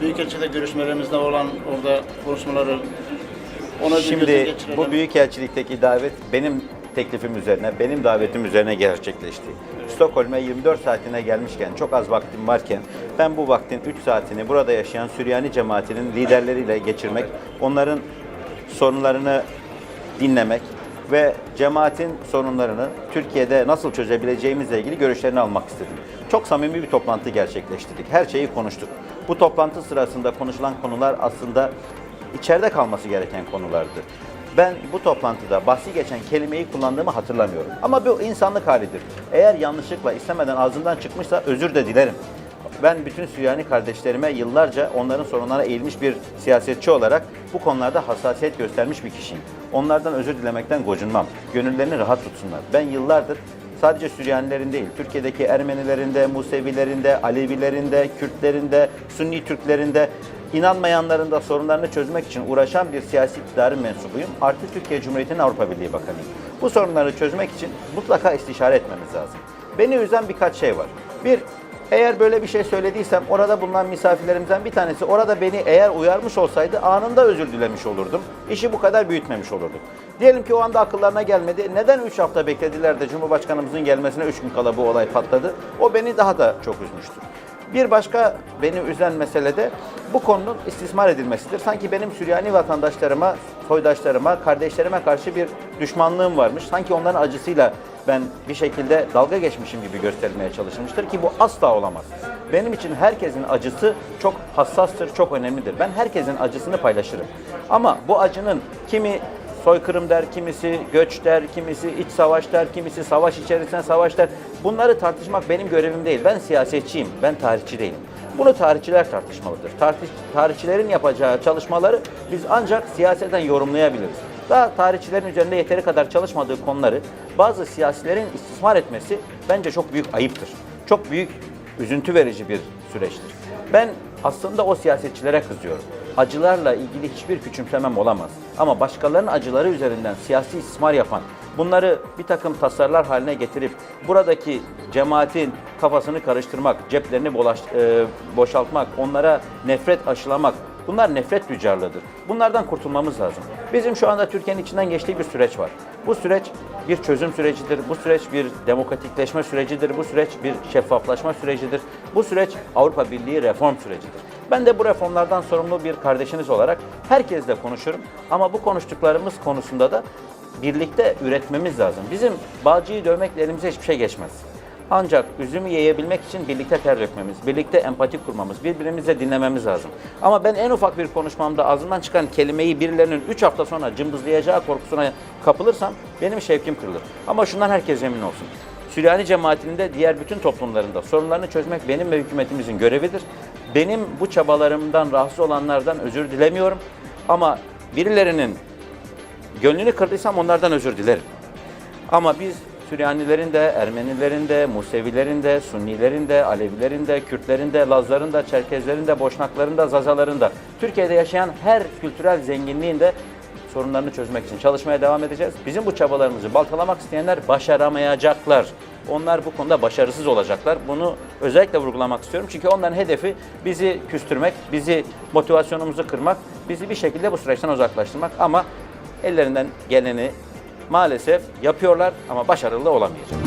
Büyükelçide görüşmelerimizde olan orada konuşmaları ona Şimdi geçirelim. bu büyükelçilikteki davet benim teklifim üzerine, benim davetim üzerine gerçekleşti. Stockholm'e 24 saatine gelmişken, çok az vaktim varken ben bu vaktin 3 saatini burada yaşayan Süryani cemaatinin liderleriyle geçirmek, onların sorunlarını dinlemek ve cemaatin sorunlarını Türkiye'de nasıl çözebileceğimizle ilgili görüşlerini almak istedim. Çok samimi bir toplantı gerçekleştirdik. Her şeyi konuştuk. Bu toplantı sırasında konuşulan konular aslında içeride kalması gereken konulardı. Ben bu toplantıda bahsi geçen kelimeyi kullandığımı hatırlamıyorum. Ama bu insanlık halidir. Eğer yanlışlıkla istemeden ağzımdan çıkmışsa özür de dilerim. Ben bütün Süryani kardeşlerime yıllarca onların sorunlarına eğilmiş bir siyasetçi olarak bu konularda hassasiyet göstermiş bir kişiyim. Onlardan özür dilemekten gocunmam. Gönüllerini rahat tutsunlar. Ben yıllardır sadece Süryanilerin değil, Türkiye'deki Ermenilerinde, Musevilerinde, Alevilerinde, Kürtlerinde, Sünni Türklerinde inanmayanların da sorunlarını çözmek için uğraşan bir siyasi iktidarın mensubuyum. Artı Türkiye Cumhuriyeti'nin Avrupa Birliği Bakanıyım. Bu sorunları çözmek için mutlaka istişare etmemiz lazım. Beni üzen birkaç şey var. Bir, eğer böyle bir şey söylediysem orada bulunan misafirlerimizden bir tanesi orada beni eğer uyarmış olsaydı anında özür dilemiş olurdum. İşi bu kadar büyütmemiş olurduk. Diyelim ki o anda akıllarına gelmedi. Neden 3 hafta beklediler de Cumhurbaşkanımızın gelmesine 3 gün kala bu olay patladı? O beni daha da çok üzmüştür. Bir başka beni üzen mesele de bu konunun istismar edilmesidir. Sanki benim Süryani vatandaşlarıma, soydaşlarıma, kardeşlerime karşı bir düşmanlığım varmış. Sanki onların acısıyla ben bir şekilde dalga geçmişim gibi gösterilmeye çalışılmıştır ki bu asla olamaz. Benim için herkesin acısı çok hassastır, çok önemlidir. Ben herkesin acısını paylaşırım. Ama bu acının kimi soykırım der, kimisi göç der, kimisi iç savaş der, kimisi savaş içerisinde savaş der. Bunları tartışmak benim görevim değil. Ben siyasetçiyim, ben tarihçi değilim. Bunu tarihçiler tartışmalıdır. Tarih, tarihçilerin yapacağı çalışmaları biz ancak siyaseten yorumlayabiliriz. Daha tarihçilerin üzerinde yeteri kadar çalışmadığı konuları bazı siyasilerin istismar etmesi bence çok büyük ayıptır. Çok büyük üzüntü verici bir süreçtir. Ben aslında o siyasetçilere kızıyorum. Acılarla ilgili hiçbir küçümsemem olamaz. Ama başkalarının acıları üzerinden siyasi istismar yapan, bunları bir takım tasarlar haline getirip buradaki cemaatin kafasını karıştırmak, ceplerini e, boşaltmak, onlara nefret aşılamak, Bunlar nefret tüccarlığıdır. Bunlardan kurtulmamız lazım. Bizim şu anda Türkiye'nin içinden geçtiği bir süreç var. Bu süreç bir çözüm sürecidir. Bu süreç bir demokratikleşme sürecidir. Bu süreç bir şeffaflaşma sürecidir. Bu süreç Avrupa Birliği reform sürecidir. Ben de bu reformlardan sorumlu bir kardeşiniz olarak herkesle konuşurum. Ama bu konuştuklarımız konusunda da birlikte üretmemiz lazım. Bizim bağcıyı dövmekle elimize hiçbir şey geçmez. Ancak üzümü yiyebilmek için birlikte ter dökmemiz, birlikte empati kurmamız, birbirimizi dinlememiz lazım. Ama ben en ufak bir konuşmamda ağzımdan çıkan kelimeyi birilerinin 3 hafta sonra cımbızlayacağı korkusuna kapılırsam benim şevkim kırılır. Ama şundan herkes emin olsun. Süryani cemaatinin de diğer bütün toplumlarında sorunlarını çözmek benim ve hükümetimizin görevidir. Benim bu çabalarımdan rahatsız olanlardan özür dilemiyorum. Ama birilerinin gönlünü kırdıysam onlardan özür dilerim. Ama biz Süryanilerin de, Ermenilerin de, Musevilerin de, Sunnilerin de, Alevilerin de, Kürtlerin de, Lazların da, Çerkezlerin de, Boşnakların da, Zazaların da, Türkiye'de yaşayan her kültürel zenginliğin de sorunlarını çözmek için çalışmaya devam edeceğiz. Bizim bu çabalarımızı baltalamak isteyenler başaramayacaklar. Onlar bu konuda başarısız olacaklar. Bunu özellikle vurgulamak istiyorum. Çünkü onların hedefi bizi küstürmek, bizi motivasyonumuzu kırmak, bizi bir şekilde bu süreçten uzaklaştırmak. Ama ellerinden geleni maalesef yapıyorlar ama başarılı olamayacak.